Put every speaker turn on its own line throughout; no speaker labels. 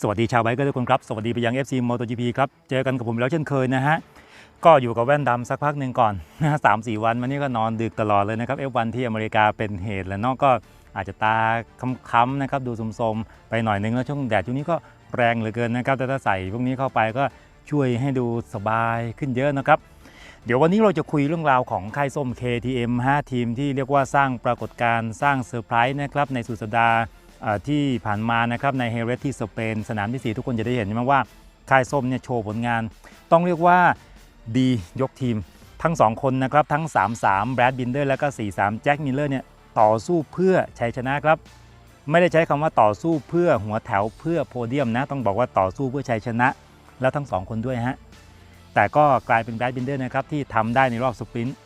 สวัสดีชาวไบค์เกอร์ทุกคนครับ สวัสดีไปยัง FC MotoGP ครับ เจอกันกับผมแล้วเช่นเคยนะฮะ ก็อยู่กับแว่นดำสักพักหนึ่งก่อนนะฮะสามสี่วันวันนี้ก็นอนดึกตลอดเลยนะครับ F1 ที่อเมริกาเป็นเหตุแล้วนอกก็อาจจะตาค้ำๆนะครับดูสมๆ ไปหน่อยนึงแล้วช่วงแดดช่วงนี้ก็แรงเหลือเกินนะครับแต่ถ้าใส่พวกนี้เข้าไปก็ช่วยให้ดูสบายขึ้นเยอะนะครับเดี๋ยววันนี้เราจะคุยเรื่องราวของค่ายส้ม KTM 5 ทีมที่เรียกว่าสร้างปรากฏการณ์สร้างเซอร์ไพรส์นะครับในสุดสัปดาห์ ที่ผ่านมานะครับในเฮเรสที่สเปน สนามที่ 4 ทุกคนจะได้เห็นใช่ไหมว่าค่ายส้มเนี่ยโชว์ผลงาน ต้องเรียกว่าดียกทีมทั้ง 2 คนนะครับทั้ง 3-3แบรดบินเดอร์แล้วก็ 4-3แจ็คมิลเลอร์เนี่ยต่อสู้เพื่อชัยชนะครับ ไม่ได้ใช้คำว่าต่อสู้เพื่อหัวแถวเพื่อโพเดียมนะ ต้องบอกว่าต่อสู้เพื่อชัยชนะ แล้วทั้งสองคนด้วยฮะแต่ก็กลายเป็นแบรดบินเดอร์นะครับที่ทำได้ในรอบสปรินต์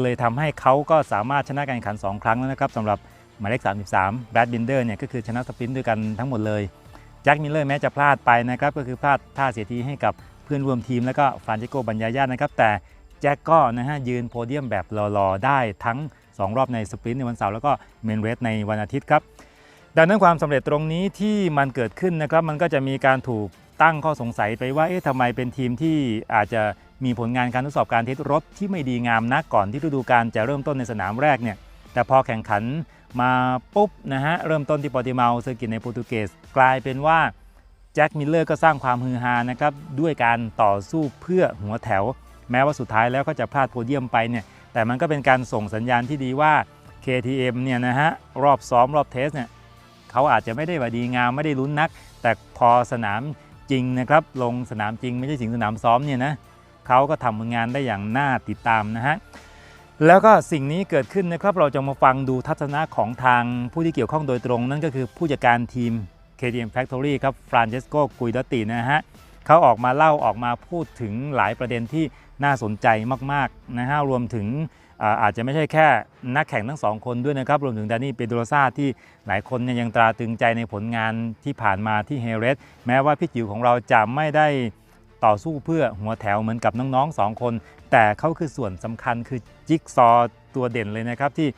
เลยทำให้เขาก็สามารถชนะการแข่งขัน 2 ครั้งแล้วนะครับสำหรับ หมายเลข 33แบรดบินเดอร์เนี่ยก็คือชนะสปรินต์ด้วยกันทั้งหมดเลยแจ็คมิลเลอร์แม้จะพลาดไปนะครับก็คือพลาดท่าเสียทีให้กับเพื่อนร่วมทีมแล้วก็ฟรานเจโกบัญญายานะครับแต่แจ็คก็นะฮะยืนโพเดียมแบบรอๆได้ทั้ง 2 รอบในสปรินต์ในวันเสาร์แล้วก็เมนเรสในวันอาทิตย์ครับดังนั้นความสำเร็จตรงนี้ที่มันเกิดขึ้นนะครับมันก็จะมีการถูกตั้งข้อสงสัยไปว่าเอ๊ะทำไมเป็นทีมที่อาจจะมีผลงานการทดสอบการเทสรถที่ไม่ดีงามนักก่อนที่ฤดูกาลจะเริ่มต้นในสนามแรกเนี่ยแต่พอแข่งขัน มาปุ๊บนะฮะเริ่มต้นที่ปอร์ติเมาเซอร์กิตในโปรตุเกสกลายเป็นว่าแจ็คมิลเลอร์ก็สร้างความฮือฮานะครับด้วยการต่อสู้เพื่อหัวแถว แม้ว่าสุดท้ายแล้วก็จะพลาดโพเดียมไปเนี่ยแต่มันก็เป็นการส่งสัญญาณที่ดีว่า KTM เนี่ยนะฮะรอบซ้อมรอบเทสเนี่ยเขาอาจจะไม่ได้ว่าดีงามไม่ได้ลุ้นนัก แต่พอสนามจริงนะครับลงสนามจริงไม่ใช่สิงสนามซ้อมเนี่ยนะเขาก็ทำผลงานได้อย่างน่าติดตามนะฮะ แล้วก็สิ่งนี้เกิดขึ้นนะครับเราจะมาฟังดูทัศนะของทางผู้ที่เกี่ยวข้องโดยตรง นั่นก็คือผู้จัดการทีม KTM Factory ครับฟรานเชสโกกุยดตินะฮะเขาออกมาเล่าออกมาพูดถึงหลายประเด็นที่น่าสนใจมากๆนะฮะรวมถึงอาจจะไม่ใช่แค่นักแข่งทั้งสองคนด้วยนะครับ รวมถึงดานี่เปโดรซาที่หลายคนยังตราตรึงใจในผลงานที่ผ่านมาที่เฮเรสแม้ว่าพี่จิ๋วของเราจะไม่ได้ ต่อสู้เพื่อหัวแถวเหมือนกับน้องๆสองคน แต่เขาคือส่วนสำคัญคือจิ๊กซอตัวเด่นเลยนะครับ ที่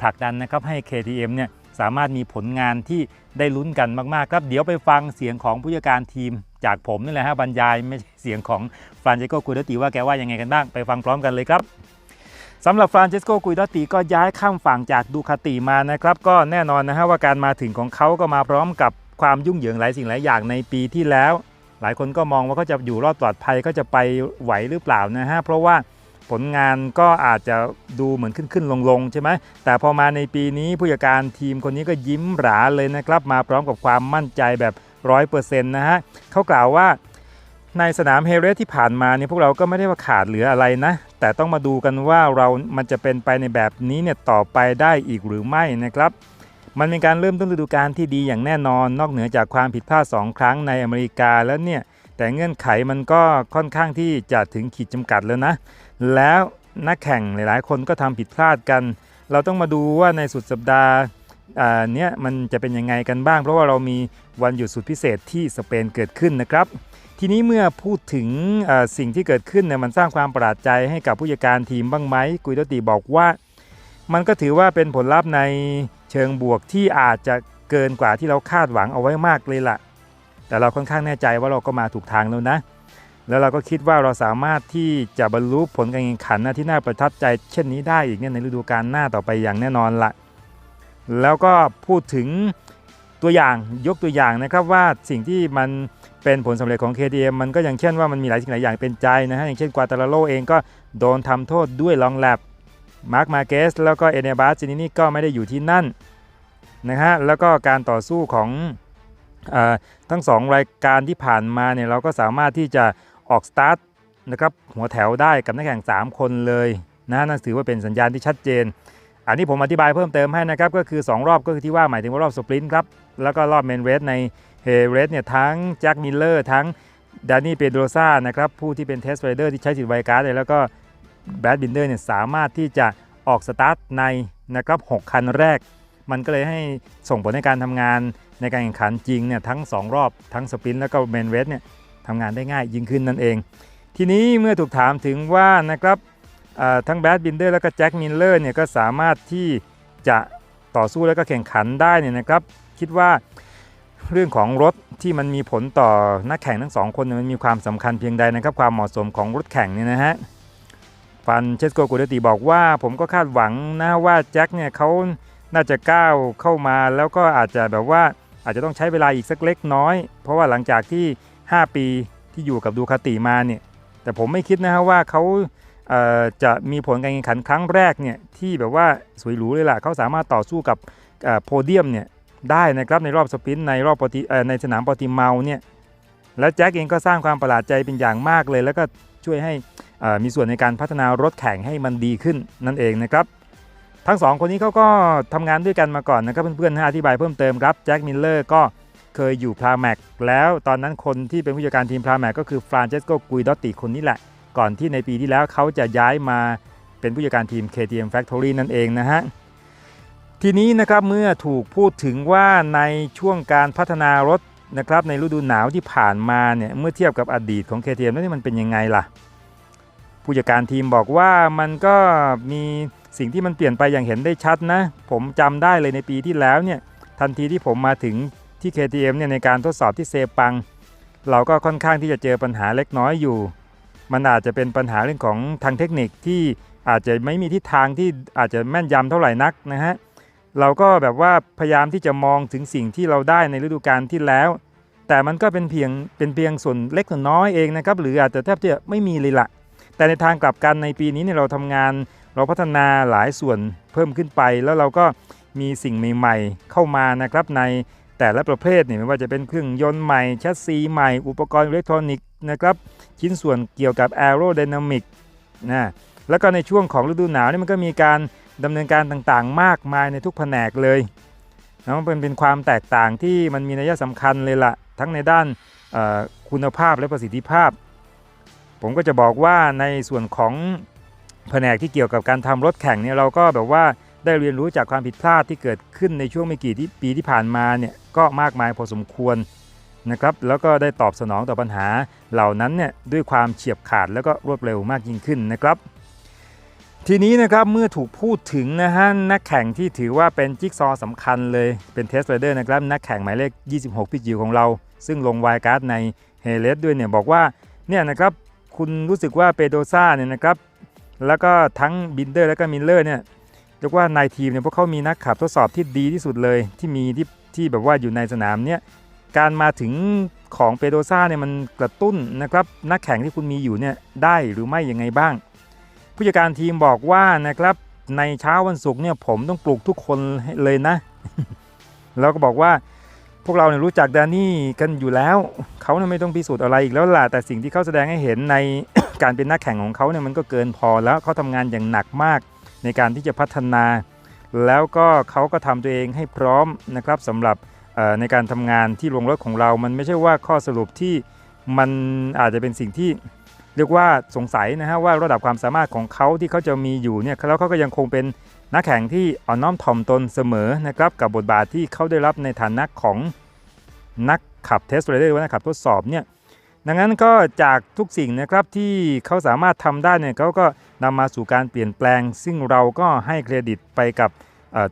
ผลักดันนะครับให้ KTM เนี่ยสามารถมีผลงานที่ได้ลุ้นกันมากๆ ครับ เดี๋ยวไปฟังเสียงของผู้จัดการทีมจากผมนี่แหละฮะบรรยายไม่ใช่เสียงของฟรานเจโกกูดติว่าแกว่ายังไงกันบ้าง ไปฟังพร้อมกันเลยครับสำหรับฟรานเชสโกกุยดอตติก็ย้ายข้ามฝั่งจากดูคาติมานะครับ ก็แน่นอนนะฮะว่าการมาถึงของเขาก็มาพร้อมกับความยุ่งเหยิงหลายสิ่งหลายอย่างในปีที่แล้ว หลายคนก็มองว่าเขาจะอยู่รอดปลอดภัยก็จะไปไหวหรือเปล่านะฮะเพราะว่าผลงานก็อาจจะดูเหมือนขึ้นขึ้นลงลงใช่ไหมแต่พอมาในปีนี้ผู้จัดการทีมคนนี้ก็ยิ้มหราเลยนะครับ มาพร้อมกับความมั่นใจแบบร้อยเปอร์เซ็นต์นะฮะเขากล่าวว่าในสนามเฮเรสที่ผ่านมาเนี่ยพวกเราก็ไม่ได้ว่าขาดเหลืออะไรนะ แต่ต้องมาดูกันว่าเรามันจะเป็นไปในแบบนี้เนี่ยต่อไปได้อีกหรือไม่นะครับ มันเป็นการเริ่มต้นฤดูกาลที่ดีอย่างแน่นอน นอกเหนือจากความผิดพลาด 2 ครั้งในอเมริกาแล้วเนี่ย แต่เงื่อนไขมันก็ค่อนข้างที่จะถึงขีดจำกัดแล้วนะ แล้วนักแข่งหลายๆ คนก็ทำผิดพลาดกัน เราต้องมาดูว่าในสุดสัปดาห์เนี้ยมันจะเป็นยังไงกันบ้าง เพราะว่าเรามีวันหยุดสุดพิเศษที่สเปนเกิดขึ้นนะครับ ทีนี้เมื่อพูดถึงสิ่งที่เกิดขึ้นเนี่ยมันสร้างความประหลาดใจให้กับผู้จัดการทีมบ้างไหมกุยโตติบอกว่า มันก็ถือว่าเป็นผลลัพธ์ใน เชิงบวกที่อาจจะเกินกว่าที่เราคาดหวังเอาไว้มากเลยล่ะ แต่เราค่อนข้างแน่ใจว่าเราก็มาถูกทางแล้วนะ แล้วเราก็คิดว่าเราสามารถที่จะบรรลุผลการแข่งขันนะที่น่าประทับใจ เช่นนี้ได้อีกเนี่ยในฤดูกาลหน้าต่อไปอย่างแน่นอนละแล้วก็พูดถึงตัวอย่างยกตัวอย่างนะครับว่าสิ่งที่มันเป็นผลสำเร็จของ KTM มันก็อย่างเช่นว่ามันมีหลายสิ่งหลายอย่างเป็นใจนะฮะอย่างเช่นกวาตาลาโลเองก็โดนทำโทษด้วยลองแลบ มาร์คมาเกสแล้วก็เอเนบาสซินินี่ก็ไม่ได้อยู่ที่นั่นนะฮะแล้วก็การต่อสู้ของอทั้ง 2 รายการที่ผ่านมาเนี่ยเราก็สามารถที่จะออกสตาร์ทนะครับหัวแถวได้กับนักแข่ง 3 คนเลยนะนั่นถือว่าเป็นสัญญาณที่ชัดเจน อันนี้ผมอธิบายเพิ่มเติมให้นะครับ ก็คือ 2 รอบก็คือที่ว่าหมายถึงว่ารอบสปรินต์ครับ แล้วก็รอบเมนเรสในเฮเรสเนี่ยทั้งแจ็คมิลเลอร์ทั้งดานี่เปโดรซานะครับผู้ที่เป็นเทสไรเดอร์ที่ใช้สิทธิ์ไวการ์ดเลยแล้วก็แบดบินเดอร์เนี่ยสามารถที่จะ ออกสตาร์ทในนะครับ6คันแรก มันก็เลยให้ส่งผลในการทำงานในการแข่งขันจริงเนี่ยทั้ง 2 รอบทั้งสปรินต์แล้วก็เมนเรสเนี่ยทำงานได้ง่ายยิ่งขึ้นนั่นเอง ทีนี้เมื่อถูกถามถึงว่านะครับทั้งแบดบินเดอร์แล้วก็แจ็คมิลเลอร์เนี่ยก็สามารถที่จะต่อสู้แล้วก็แข่งขันได้เนี่ยนะครับ คิดว่าเรื่องของรถที่มันมีผลต่อนักแข่งทั้งสองคนมันมีความสำคัญเพียงใดนะครับ ความเหมาะสมของรถแข่งเนี่ยนะฮะ ฟันเชสโกกูเดติบอกว่าผมก็คาดหวังนะว่าแจ็คเนี่ยเขาน่าจะก้าวเข้ามาแล้วก็อาจจะแบบว่าอาจจะต้องใช้เวลาอีกสักเล็กน้อย เพราะว่าหลังจากที่ 5 ปีที่อยู่กับดูคาติมาเนี่ยแต่ผมไม่คิดนะฮะว่าเขาเจะมีผลการแข่งขันครั้งแรกเนี่ยที่แบบว่าสวยหรูเลยล่ะเขาสามารถต่อสู้กับโพเดียมเนี่ยได้นะครับในรอบสปินในรอบปอติในสนามปอติเมาเนี่ยและแจ็คเองก็สร้างความประหลาดใจเป็นอย่างมากเลย แล้วก็ช่วยให้ มีส่วนในการพัฒนารถแข่งให้มันดีขึ้นนั่นเองนะครับทั้งสองคนนี้เขาก็ทำงานด้วยกันมาก่อนนะครับเพื่อนๆให้อธิบายเพิ่มเติมครับแจ็คมิลเลอร์ก็เคยอยู่พราแม็กแล้วตอนนั้นคนที่เป็นผู้จัดการทีมพราแม็กก็คือฟรานเชสโกกุยดอตติคนนี้แหละ ก่อนที่ในปีที่แล้วเขาจะย้ายมาเป็นผู้จัดการทีม KTM Factory นั่นเองนะฮะทีนี้นะครับเมื่อถูกพูดถึงว่าในช่วงการพัฒนารถนะครับในฤดูหนาวที่ผ่านมาเนี่ยเมื่อเทียบกับอดีตของ KTM แล้วนี่มันเป็นยังไงล่ะ ผู้จัดการทีมบอกว่ามันก็มีสิ่งที่มันเปลี่ยนไปอย่างเห็นได้ชัดนะ ผมจำได้เลยในปีที่แล้วเนี่ยทันทีที่ผมมาถึงที่ KTM เนี่ยในการทดสอบที่เซปัง เราก็ค่อนข้างที่จะเจอปัญหาเล็กน้อยอยู่ มันอาจจะเป็นปัญหาเรื่องของทางเทคนิคที่อาจจะไม่มีทิศทางที่อาจจะแม่นยำเท่าไหร่นักนะฮะเราก็แบบว่าพยายามที่จะมองถึงสิ่งที่เราได้ในฤดูกาลที่แล้ว แต่มันก็เป็นเพียงเป็นเพียงส่วนเล็กส่วนน้อยเองนะครับหรืออาจจะแทบจะไม่มีเลยละ แต่ในทางกลับกันในปีนี้เนี่ยเราทำงาน เราพัฒนาหลายส่วนเพิ่มขึ้นไป แล้วเราก็มีสิ่งใหม่ๆ เข้ามานะครับในแต่ละประเภทเนี่ยไม่ว่าจะเป็นเครื่องยนต์ใหม่แชสซีใหม่ อุปกรณ์อิเล็กทรอนิกส์นะครับชิ้นส่วนเกี่ยวกับแอโร d y นามิกนะแล้วก็ในช่วงของฤดูหนาวนี่มันก็มีการดำเนินการต่างๆ มากมายในทุกแผนกเลยนะมันเป็นเป็นความแตกต่างที่มันมีนัยสำคัญเลยละทั้งในด้านคุณภาพและประสิทธิภาพ ผมก็จะบอกว่าในส่วนของแผนกที่เกี่ยวกับการทำรถแข่งเนี่ยเราก็แบบว่าได้เรียนรู้จากความผิดพลาดที่เกิดขึ้นในช่วงไม่กี่ที่ปีที่ผ่านมาเนี่ยก็มากมายพอสมควรนะครับแล้วก็ได้ตอบสนองต่อปัญหาเหล่านั้นเนี่ยด้วยความเฉียบขาดแล้วก็รวดเร็วมากยิ่งขึ้นนะครับ ทีนี้นะครับเมื่อถูกพูดถึงนะฮะนักแข่งที่ถือว่าเป็นจิ๊กซอว์สำคัญเลยเป็นเทสไรเดอร์นะครับนักแข่งหมายเลข 26 พี่จิวของเรา ซึ่งลงไวการ์ดในเฮเลสด้วยเนี่ยบอกว่าเนี่ยนะครับ คุณรู้สึกว่าเปโดซ่าเนี่ยนะครับ แล้วก็ทั้งบินเดอร์แล้วก็มิลเลอร์เนี่ยเรียกว่านายทีมเนี่ยพวกเขามีนักขับทดสอบที่ดีที่สุดเลยที่มีที่ที่แบบว่าอยู่ในสนามเนี่ยการมาถึงของเปโดซ่าเนี่ยมันกระตุ้นนะครับนักแข่งที่คุณมีอยู่เนี่ยได้หรือไม่ยังไงบ้าง ผู้จัดการทีมบอกว่านะครับในเช้าวันศุกร์เนี่ยผมต้องปลุกทุกคนเลยนะ แล้วก็บอกว่า พวกเราเนี่ยรู้จักแดนนี่กันอยู่แล้ว เขาเนี่ยไม่ต้องพิสูจน์อะไรอีกแล้วล่ะแต่สิ่งที่เขาแสดงให้เห็นในการเป็นนักแข่งของเขาเนี่ยมันก็เกินพอแล้วเขาทำงานอย่างหนักมากในการที่จะพัฒนา แล้วก็เขาก็ทำตัวเองให้พร้อมนะครับสำหรับในการทำงานที่โรงรถของเรา มันไม่ใช่ว่าข้อสรุปที่มันอาจจะเป็นสิ่งที่เรียกว่าสงสัยนะฮะว่าระดับความสามารถของเขาที่เขาจะมีอยู่เนี่ยแล้วเขาก็ยังคงเป็น นักแข่งที่อ่อนน้อมถ่อมตนเสมอนะครับกับบทบาทที่เขาได้รับในฐานะของนักขับเทสต์ไรเดอร์หรือว่านักขับทดสอบเนี่ยดังนั้นก็จากทุกสิ่งนะครับที่เขาสามารถทำได้เนี่ยเขาก็นำมาสู่การเปลี่ยนแปลง ซึ่งเราก็ให้เครดิตไปกับ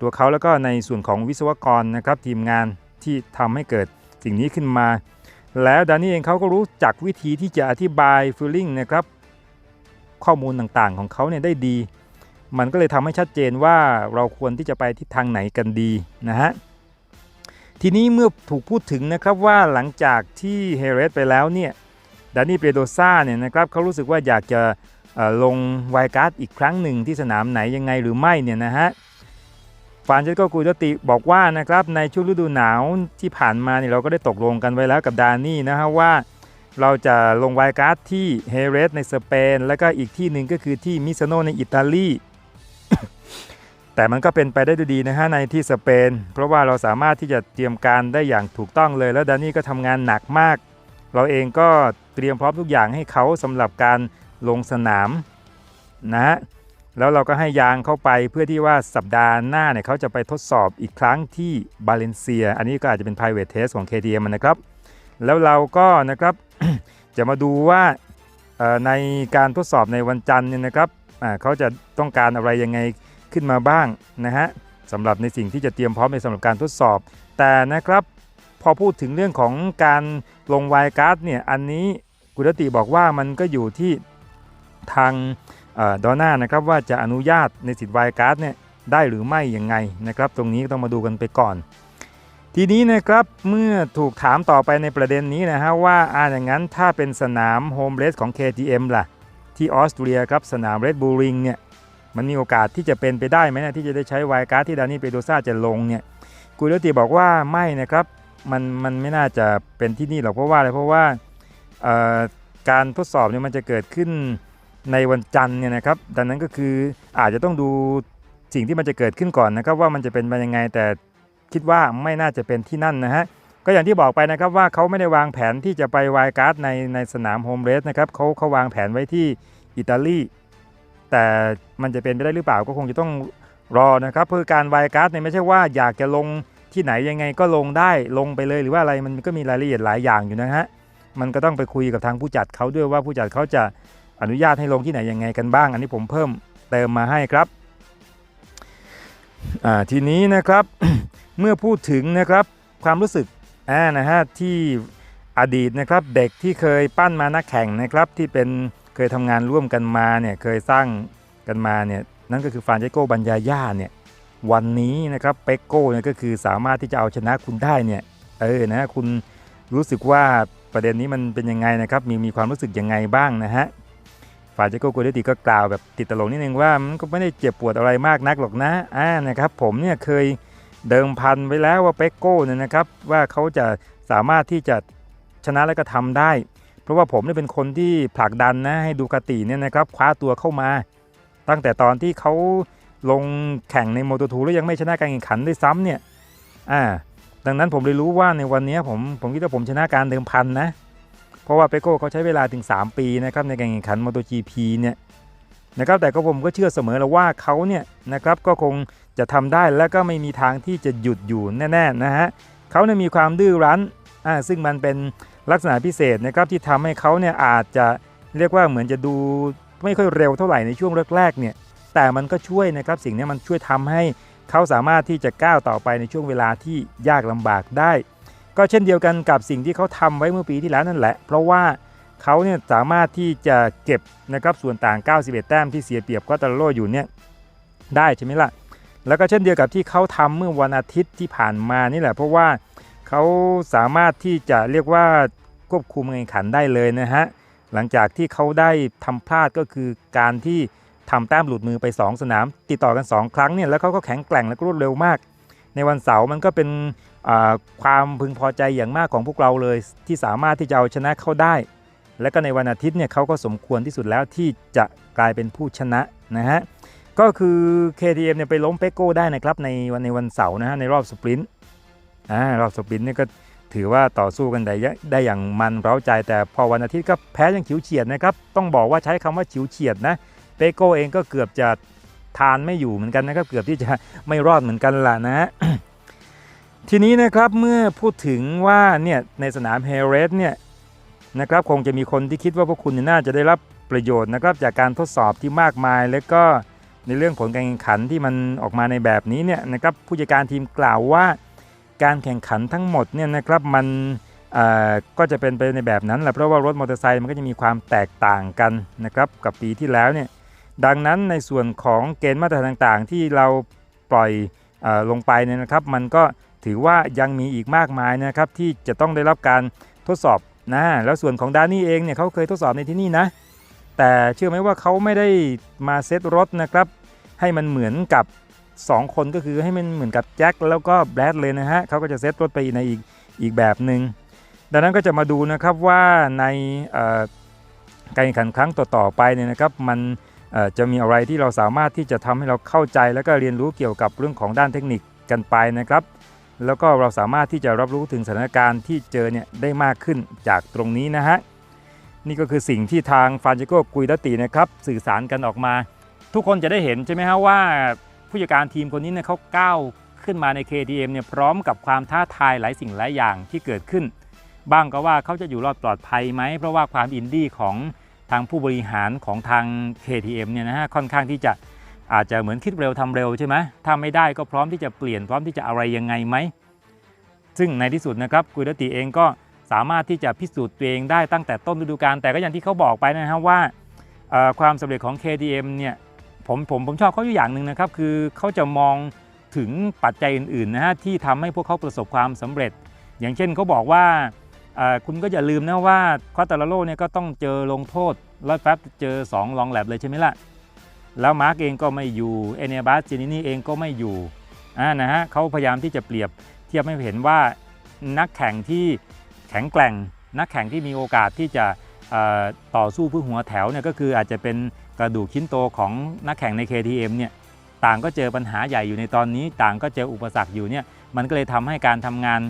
ตัวเขาแล้วก็ในส่วนของวิศวกรนะครับทีมงานที่ทำให้เกิดสิ่งนี้ขึ้นมา แล้วดานนี่เองเขาก็รู้จักวิธีที่จะอธิบายฟีลลิ่งนะครับข้อมูลต่างๆของเขาเนี่ยได้ดี มันก็เลยทำให้ชัดเจนว่าเราควรที่จะไปทิศทางไหนกันดีนะฮะทีนี้เมื่อถูกพูดถึงนะครับว่าหลังจากที่เฮเรสไปแล้วเนี่ยดานี่เปโดซ่าเนี่ยนะครับเขารู้สึกว่าอยากจะลงไวการ์ดอีกครั้งหนึ่งที่สนามไหนยังไงหรือไม่เนี่ยนะฮะฟานเจสโกกูดติบอกว่านะครับในช่วงฤดูหนาวที่ผ่านมาเนี่ยเราก็ได้ตกลงกันไว้แล้วกับดานี่นะฮะว่า เราจะลงไวการ์ดที่เฮเรสในสเปน แล้วก็อีกที่หนึ่งก็คือที่มิซโนในอิตาลี แต่มันก็เป็นไปได้ด้วยดีนะฮะในที่สเปน เพราะว่าเราสามารถที่จะเตรียมการได้อย่างถูกต้องเลย แล้วดานี่ก็ทำงานหนักมาก เราเองก็เตรียมพร้อมทุกอย่างให้เขาสำหรับการลงสนามนะฮะแล้วเราก็ให้ยางเข้าไปเพื่อที่ว่าสัปดาห์หน้าเนี่ยเขาจะไปทดสอบอีกครั้งที่บาเลนเซีย อันนี้ก็อาจจะเป็น private test ของ KTM นะครับ แล้วเราก็นะครับจะมาดูว่าในการทดสอบในวันจันทร์เนี่ยนะครับเขาจะต้องการอะไรยังไง ขึ้นมาบ้างนะฮะสำหรับในสิ่งที่จะเตรียมพร้อมในสำหรับการทดสอบ แต่นะครับพอพูดถึงเรื่องของการลงไวายการ์ดเนี่ยอันนี้กุรติบอกว่ามันก็อยู่ที่ทางดอน่านะครับว่าจะอนุญาตในสิทธิ์ไวายการ์ดเนี่ยได้หรือไม่ยังไงนะครับ ตรงนี้ต้องมาดูกันไปก่อน ทีนี้นะครับเมื่อถูกถามต่อไปในประเด็นนี้นะฮะว่าอ่าอย่างนั้นถ้าเป็นสนามโฮมเรสของ KTM ล่ะ ที่ออสเตรียครับสนามเรดบูริงเนี่ย มันมีโอกาสที่จะเป็นไปได้ไหมนะที่จะได้ใช้ไวการ์ดที่ดานี่เปโดซ่าจะลงเนี่ยกุยติบอกว่าไม่นะครับมันมันไม่น่าจะเป็นที่นี่หรอกเพราะว่าอะไรเพราะว่าการทดสอบเนี่ยมันจะเกิดขึ้นในวันจันทร์เนี่ยนะครับดังนั้นก็คืออาจจะต้องดูสิ่งที่มันจะเกิดขึ้นก่อนนะครับว่ามันจะเป็นมายังไงแต่คิดว่าไม่น่าจะเป็นที่นั่นนะฮะก็อย่างที่บอกไปนะครับว่าเขาไม่ได้วางแผนที่จะไปไวการ์ดในในสนามโฮมเรสนะครับเขาเขาวางแผนไว้ที่อิตาลี แต่มันจะเป็นไปได้หรือเปล่าก็คงจะต้องรอนะครับเพื่อการไวการ์ดเนี่ยไม่ใช่ว่าอยากจะลงที่ไหนยังไงก็ลงได้ลงไปเลยหรือว่าอะไรมันก็มีรายละเอียดหลายอย่างอยู่นะฮะมันก็ต้องไปคุยกับทางผู้จัดเขาด้วยว่าผู้จัดเขาจะอนุญาตให้ลงที่ไหนยังไงกันบ้าง อันนี้ผมเพิ่มเติมมาให้ครับทีนี้นะครับเมื่อพูดถึงนะครับความรู้สึกอ่านะฮะที่อดีตนะครับเด็กที่เคยปั้นมานักแข่งนะครับที่เป็น เคยทำงานร่วมกันมาเนี่ยเคยสร้างกันมาเนี่ยนั่นก็คือฟานเจโกบัญญาย่าเนี่ยวันนี้นะครับเปโก้เนี่ยก็คือสามารถที่จะเอาชนะคุณได้เนี่ยเออนะคุณรู้สึกว่าประเด็นนี้มันเป็นยังไงนะครับ มีมีความรู้สึกยังไงบ้างนะฮะฟานเจโกโกเดติก็กล่าวแบบติดตลกนิดนึงว่ามันก็ไม่ได้เจ็บปวดอะไรมากนักหรอกนะอ่านะครับผมเนี่ยเคยเดิมพันไว้แล้วว่าเปโก้เนี่ยนะครับว่าเขาจะสามารถที่จะชนะและก็ทำได้ เพราะว่าผมเนี่ยเป็นคนที่ผลักดันนะให้ดูคาติเนี่ยนะครับคว้าตัวเข้ามา ตั้งแต่ตอนที่เขาลงแข่งในโมโตทูแล้วยังไม่ชนะการแข่งขันด้วยซ้ำเนี่ยอ่าดังนั้นผมเลยรู้ว่าในวันนี้ผมผมคิดว่าผมชนะการเดิมพันนะ เพราะว่าเปโก้เขาใช้เวลาถึง 3 ปีนะครับในการแข่งขัน MotoGP เนี่ยนะครับแต่ก็ผมก็เชื่อเสมอแล้วว่าเขาเนี่ยนะครับก็คงจะทำได้และก็ไม่มีทางที่จะหยุดอยู่แน่ๆนะฮะเขาเนี่ยมีความดื้อรั้นอ่าซึ่งมันเป็น ลักษณะพิเศษนะครับที่ทำให้เขาเนี่ยอาจจะเรียกว่าเหมือนจะดูไม่ค่อยเร็วเท่าไหร่ในช่วงแรกๆเนี่ยแต่มันก็ช่วยนะครับสิ่งนี้มันช่วยทำให้เขาสามารถที่จะก้าวต่อไปในช่วงเวลาที่ยากลำบากได้ ก็เช่นเดียวกันกับสิ่งที่เขาทำไว้เมื่อปีที่แล้วนั่นแหละ เพราะว่าเขาเนี่ยสามารถที่จะเก็บนะครับส่วนต่าง 91 แต้มที่เสียเปรียบก็ตาโลอยู่เนี่ยได้ใช่ไหมล่ะแล้วก็เช่นเดียวกับที่เขาทำเมื่อวันอาทิตย์ที่ผ่านมานี่แหละ เพราะว่า เขาสามารถที่จะเรียกว่าควบคุมการแข่งขันได้เลยนะฮะหลังจากที่เขาได้ทำพลาดก็คือการที่ทำแต้มหลุดมือไป 2 สนาม ติดต่อกัน 2 ครั้งเนี่ยแล้วเขาก็แข็งแกร่งและรวดเร็วมาก ในวันเสาร์มันก็เป็นความพึงพอใจอย่างมากของพวกเราเลย ที่สามารถที่จะเอาชนะเขาได้ และก็ในวันอาทิตย์เนี่ยเขาก็สมควรที่สุดแล้วที่จะกลายเป็นผู้ชนะนะฮะก็คือ KTM เนี่ยไปล้มเปโก้ได้นะครับในวันในวันเสาร์นะฮะในรอบสปรินต์ อ่ารอบสปรินต์นี่ก็ถือว่าต่อสู้กันได้ได้อย่างมันเร้าใจ แต่พอวันอาทิตย์ก็แพ้ยังฉิวเฉียดนะครับ ต้องบอกว่าใช้คำว่าฉิวเฉียดนะเปโก้เองก็เกือบจะทานไม่อยู่เหมือนกันนะครับ เกือบที่จะไม่รอดเหมือนกันล่ะนะทีนี้นะครับเมื่อพูดถึงว่าเนี่ยในสนามเฮเรสเนี่ยนะครับคงจะมีคนที่คิดว่าพวกคุณน่าจะได้รับประโยชน์นะครับจากการทดสอบที่มากมาย และก็ในเรื่องผลการแข่งขันที่มันออกมาในแบบนี้เนี่ยนะครับผู้จัดการทีมกล่าวว่า การแข่งขันทั้งหมดเนี่ยนะครับมันก็จะเป็นไปในแบบนั้นแหละเพราะว่ารถมอเตอร์ไซค์มันก็จะมีความแตกต่างกันนะครับกับปีที่แล้วเนี่ยดังนั้นในส่วนของเกณฑ์มาตรฐานต่างๆ ที่เราปล่อยอลงไปเนี่ยนะครับมันก็ถือว่ายังมีอีกมากมายนะครับที่จะต้องได้รับการทดสอบนะแล้วส่วนของดานี่เองเนี่ยเขาเคยทดสอบในที่นี่นะแต่เชื่อไหมว่าเขาไม่ได้มาเซตรถนะครับให้มันเหมือนกับ 2 คนก็คือให้มันเหมือนกับแจ็คแล้วก็แบรดเลยนะฮะเขาก็จะเซตรถไปในอีกอีกแบบหนึ่งดังนั้นก็จะมาดูนะครับว่าในการแข่งขันครั้งต่อๆไปเนี่ยนะครับมันจะมีอะไรที่เราสามารถที่จะทำให้เราเข้าใจ แล้วก็เรียนรู้เกี่ยวกับเรื่องของด้านเทคนิคกันไปนะครับ แล้วก็เราสามารถที่จะรับรู้ถึงสถานการณ์ที่เจอเนี่ยได้มากขึ้นจากตรงนี้นะฮะนี่ก็คือสิ่งที่ทางฟานจิโกกุยดตินะครับสื่อสารกันออกมา ทุกคนจะได้เห็นใช่ไหมฮะว่า ผู้จัดการทีมคนนี้เนี่ยเขาก้าวขึ้นมาใน KTM เนี่ยพร้อมกับความท้าทายหลายสิ่งหลายอย่างที่เกิดขึ้น บ้างก็ว่าเขาจะอยู่รอดปลอดภัยไหม เพราะว่าความอินดี้ของทางผู้บริหารของทาง KTM เนี่ยนะฮะค่อนข้างที่จะอาจจะเหมือนคิดเร็วทำเร็วใช่ไหมถ้าไม่ได้ก็พร้อมที่จะเปลี่ยนพร้อมที่จะอะไรยังไงไหม ซึ่งในที่สุดนะครับกุยรติเองก็สามารถที่จะพิสูจน์ตัวเองได้ตั้งแต่ต้นฤดูกาลแต่ก็อย่างที่เขาบอกไปนะครับว่าความสำเร็จของ KTM เนี่ย ผมผมผมชอบเขาอยู่อย่างหนึ่งนะครับ คือเขาจะมองถึงปัจจัยอื่นๆนะฮะที่ทำให้พวกเขาประสบความสำเร็จ อย่างเช่นเขาบอกว่าคุณก็อย่าลืมนะว่าควาตาลโลเนี่ยก็ต้องเจอลงโทษแล้วแป๊บเจอ 2 ลองแลบเลยใช่ไหมล่ะ แล้วมาร์กเองก็ไม่อยู่เอเนบัสเจนินี่เองก็ไม่อยู่อ่านะฮะเขาพยายามที่จะเปรียบเทียบให้เห็นว่านักแข่งที่แข็งแกร่ง นักแข่งที่มีโอกาสที่จะต่อสู้เพื่อหัวแถวเนี่ยก็คืออาจจะเป็น กระดูกชิ้นโตของนักแข่งใน KTM เนี่ยต่างก็เจอปัญหาใหญ่อยู่ในตอนนี้ ต่างก็เจออุปสรรคอยู่เนี่ยมันก็เลยทำให้การทำงาน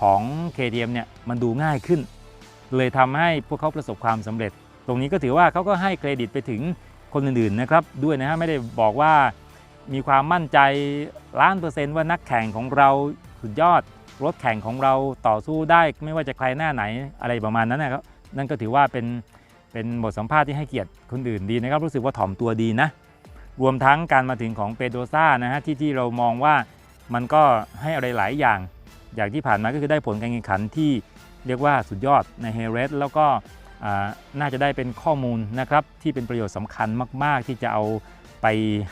ของ KTM เนี่ยมันดูง่ายขึ้น เลยทำให้พวกเขาประสบความสำเร็จ ตรงนี้ก็ถือว่าเขาก็ให้เครดิตไปถึงคนอื่นๆนะครับด้วยนะฮะไม่ได้บอกว่ามีความมั่นใจล้านเปอร์เซ็นต์ว่านักแข่งของเราสุดยอดรถแข่งของเราต่อสู้ได้ไม่ว่าจะใครหน้าไหนอะไรประมาณนั้นนะครับนั่นก็ถือว่าเป็น เป็นบทสัมภาษณ์ที่ให้เกียรติคนอื่นดีนะครับ รู้สึกว่าถ่อมตัวดีนะ รวมทั้งการมาถึงของเปโดซ่านะฮะที่ที่เรามองว่ามันก็ให้อะไรหลายอย่าง อย่างที่ผ่านมาก็คือได้ผลการแข่งขันที่เรียกว่าสุดยอดในเฮเรสแล้วก็น่าจะได้เป็นข้อมูลนะครับที่เป็นประโยชน์สำคัญมาก ๆ ที่จะเอาไป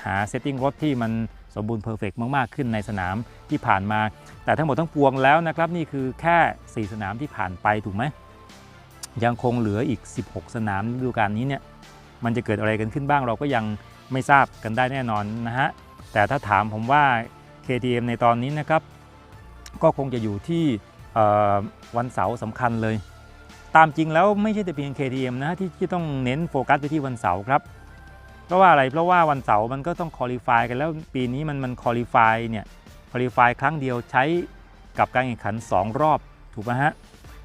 หาเซตติ้งรถที่มันสมบูรณ์เพอร์เฟกมาก ๆ ขึ้นในสนามที่ผ่านมา แต่ทั้งหมดทั้งปวงแล้วนะครับ นี่คือแค่ 4 สนามที่ผ่านไปถูกไหม ยังคงเหลืออีก 16 สนามฤดูกาลนี้เนี่ยมันจะเกิดอะไรกันขึ้นบ้างเราก็ยังไม่ทราบกันได้แน่นอนนะฮะแต่ถ้าถามผมว่า KTM ในตอนนี้นะครับ ก็คงจะอยู่ที่วันเสาร์สำคัญเลย ตามจริงแล้วไม่ใช่แต่เพียง KTM นะที่ที่ต้องเน้นโฟกัสไปที่วันเสาร์ครับ เพราะว่าอะไรเพราะว่าวันเสาร์มันก็ต้องคอลี่ฟายกันแล้วปีนี้มันมันคอลี่ฟายเนี่ยคอลี่ฟายครั้งเดียวใช้กับการแข่งขัน 2 รอบถูกไหมฮะ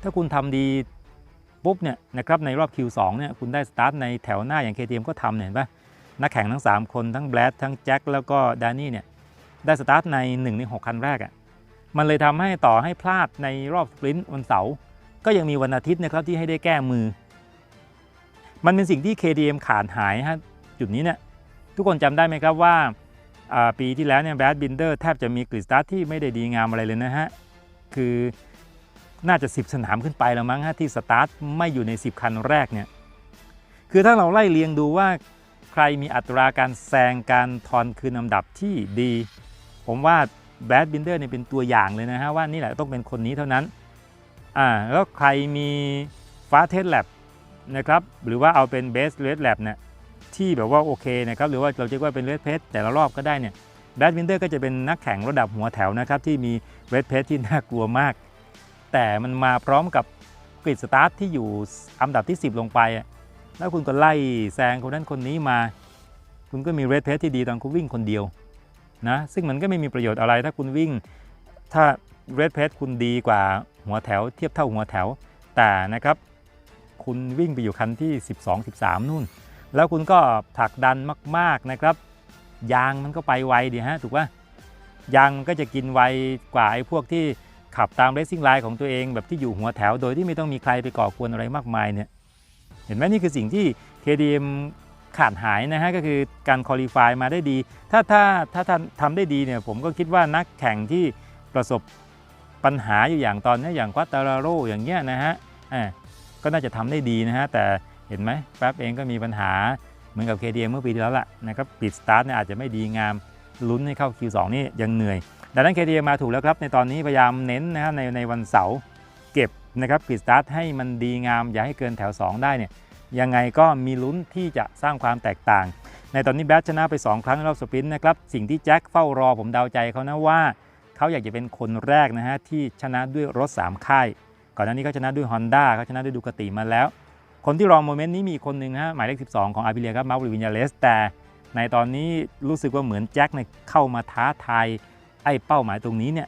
ถ้าคุณทำดี ปุ๊บเนี่ยนะครับในรอบ Q2 เนี่ยคุณได้สตาร์ทในแถวหน้าอย่าง KTM ก็ทำเนี่ยเห็นปะนักแข่งทั้ง 3 คนทั้งแบลดทั้งแจ็คแล้วก็ดานี่เนี่ยได้สตาร์ทใน 1 ใน 6 คันแรกอะ่ะมันเลยทำให้ต่อให้พลาดในรอบสปรินต์วันเสาร์ก็ยังมีวันอาทิตย์นะครับที่ให้ได้แก้มือ มันเป็นสิ่งที่ KTM ขาดหายฮะจุดนี้เนี่ยทุกคนจำได้ไหมครับว่าอ่าปีที่แล้วเนี่ยแบดบินเดอร์แทบจะมีกริดสตาร์ทที่ไม่ได้ดีงามอะไรเลยนะฮะคือ น่าจะ 10 สนามขึ้นไปแล้วมั้งฮะที่สตาร์ทไม่อยู่ใน 10 คันแรกเนี่ยคือถ้าเราไล่เรียงดูว่าใครมีอัตราการแซงการทอนคืนลำดับที่ดี ผมว่าแบดบินเดอร์เนี่ยเป็นตัวอย่างเลยนะฮะว่านี่แหละต้องเป็นคนนี้เท่านั้นอ่าแล้วใครมีฟ้าเทสแลบนะครับหรือว่าเอาเป็นเบสเลสแลบเนี่ยที่แบบว่าโอเคนะครับหรือว่าเราจะว่าเป็นเลสเพสแต่ละรอบก็ได้เนี่ยแบดบินเดอร์ก็จะเป็นนักแข่งระดับหัวแถวนะครับที่มีเรดเพสที่น่ากลัวมาก แต่มันมาพร้อมกับกริดสตาร์ทที่อยู่อันดับที่ 10 ลงไป แล้วคุณก็ไล่แซงคนนั้นคนนี้มา คุณก็มีเรดเพสที่ดีตอนคุณวิ่งคนเดียวนะซึ่งมันก็ไม่มีประโยชน์อะไรถ้าคุณวิ่ง ถ้าเรดเพสคุณดีกว่าหัวแถว เทียบเท่าหัวแถว แต่นะครับ คุณวิ่งไปอยู่คันที่ 12 13 นู่น แล้วคุณก็ผลักดันมาก ๆนะครับ ยางมันก็ไปไวดีฮะถูกป่ะยางมันก็จะกินไวกว่าไอ้พวกที่ ขับตามเร c ซิ่งไลน์ของตัวเองแบบที่อยู่หัวแถว โดยที่ไม่ต้องมีใครไปก่อกวนอะไรมากมายเนี่ยเห็นไหมนี่คือสิ่งที่ KDM ขาดหายนะฮะก็คือการคอลี่ฟายมาได้ดี ถ้าถ้าถ้าท่านทำได้ดีเนี่ยผมก็คิดว่านักแข่งที่ประสบปัญหาอยู่อย่างตอนนี้อย่างควาตาราโรอย่างเงี้ยนะฮะอ่าก็น่าจะทำได้ดีนะฮะแต่เห็นไหมแป๊บเองก็มีปัญหาเหมือนกับ KDM เมื่อปีที่แล้วล่ะนะครับปิดสตาร์ทเนี่ยอาจจะไม่ดีงามลุ้นให้เข้า Q2 นี่ยังเหนื่อย ดังนั้น KTM มาถูกแล้วครับในตอนนี้พยายามเน้นนะฮะในในวันเสาร์เก็บนะครับกริดสตาร์ทให้มันดีงาม อย่าให้เกินแถว 2 ได้เนี่ยยังไงก็มีลุ้นที่จะสร้างความแตกต่าง ในตอนนี้แบทชนะไป 2 ครั้งในรอบสปรินต์นะครับสิ่งที่แจ็คเฝ้ารอผมเดาใจเขานะว่าเขาอยากจะเป็นคนแรกนะฮะที่ชนะด้วยรถ 3 ค่าย ก่อนหน้านี้เขาชนะด้วย Honda เขาชนะด้วยดูคาติมาแล้ว คนที่รองโมเมนต์นี้มีคนหนึ่งฮะหมายเลข 12 ของอาร์บิเลียครับมาร์วินยาเลสแต่ในตอนนี้รู้สึกว่าเหมือนแจ็คเนี่ยเข้ามาท้าทาย ไอ้เป้าหมายตรงนี้เนี่ย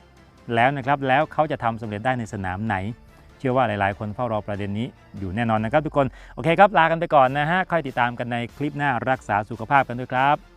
แล้วนะครับแล้วเขาจะทำสำเร็จได้ในสนามไหน เชื่อว่าหลาย ๆ คนเฝ้ารอประเด็นนี้อยู่แน่นอนนะครับทุกคน โอเคครับลากันไปก่อนนะฮะค่อยติดตามกันในคลิปหน้ารักษาสุขภาพกันด้วยครับ